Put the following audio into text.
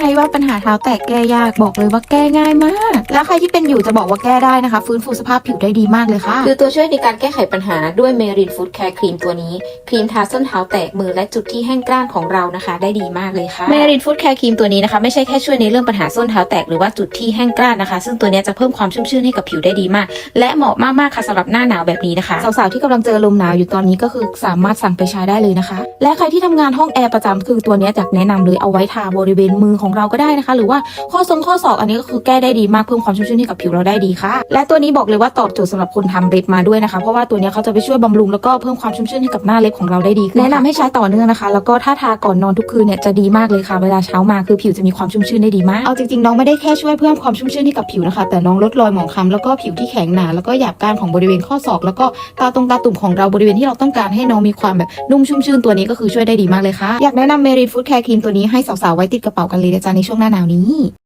ใครว่าปัญหาเท้าแตกแก้ยากบอกเลยว่าแก้ง่ายมาก แล้วใครที่เป็นอยู่จะบอกว่าแก้ได้นะคะ ฟื้นฟูสภาพผิวได้ดีมากเลยค่ะ คือตัวช่วยในการแก้ไขปัญหาด้วยเมรินฟูดแคร์ครีมตัวนี้ ครีมทาส้นเท้าแตกมือและจุดที่แห้งกร้านของเรานะคะ ได้ดีมากเลยค่ะเมรินฟูดแคร์ครีมตัวนี้นะคะไม่ใช่แค่ช่วยในเรื่องปัญหาส้นเท้าแตกหรือว่าจุดที่แห้งกร้านนะคะ ซึ่งตัวเนี้ยจะเพิ่มความชุ่มชื่นให้กับผิวได้ดีมาก และเหมาะมากๆค่ะสำหรับหน้าหนาวแบบนี้นะคะสาวๆที่กำลังเจอลมหนาวอยู่ตอนนี้ก็คือสามารถสั่งไปใช้ได้เลยนะคะ และใครที่ทำงานห้องแอร์ประจำคือตัวเนี้ยจากแนะนำเลยเอาไว้ทาบริเวณมือของเราก็ได้นะคะ หรือว่าข้อทรงข้อศอกอันนี้ก็คือแก้ได้ดีมากเพิ่มความชุ่มชื่นให้กับผิวเราได้ดีค่ะ และตัวนี้บอกเลยว่าตอบโจทย์สำหรับคนทำเล็บมาด้วยนะคะ เพราะว่าตัวเนี้ยเขาจะไปช่วยบำรุงแล้วก็เพิ่มความชุ่มชื่นให้กับหน้าเล็บของเราได้ดีขึ้นแนะนำให้ใช้ต่อเนื่องนะคะ แล้วก็ถ้าทาก่อนนอนทุกคืนเนี่ยจะดีมากเลยค่ะ เวลาเช้ามาคือผิวจะมีความชุ่มชื่นได้ดีมาก เอาจริงๆน้องไม่ได้แค่ช่วยเพิ่มความชุ่มชื่นให้กับผิวนะคะ แต่น้องลดรอยหมองคล้ำแล้วก็ผิวที่แข็งหนาแล้วก็หยาบก้านของบริเวณข้อศอก แล้วก็ตาตรงตาตุ่มของเราบริเวณที่เราต้องการให้น้องมีความแบบนุ่มชุ่มชื่นตัวนี้ก็คือช่วยได้ดีมากเลยค่ะอยากแนะนำเมรินฟูดแคร์ครีมตัวนี้ให้สาวๆไว้ติดกระเป๋ากันเลยนะจ๊ะในช่วงหน้าหนาวนี้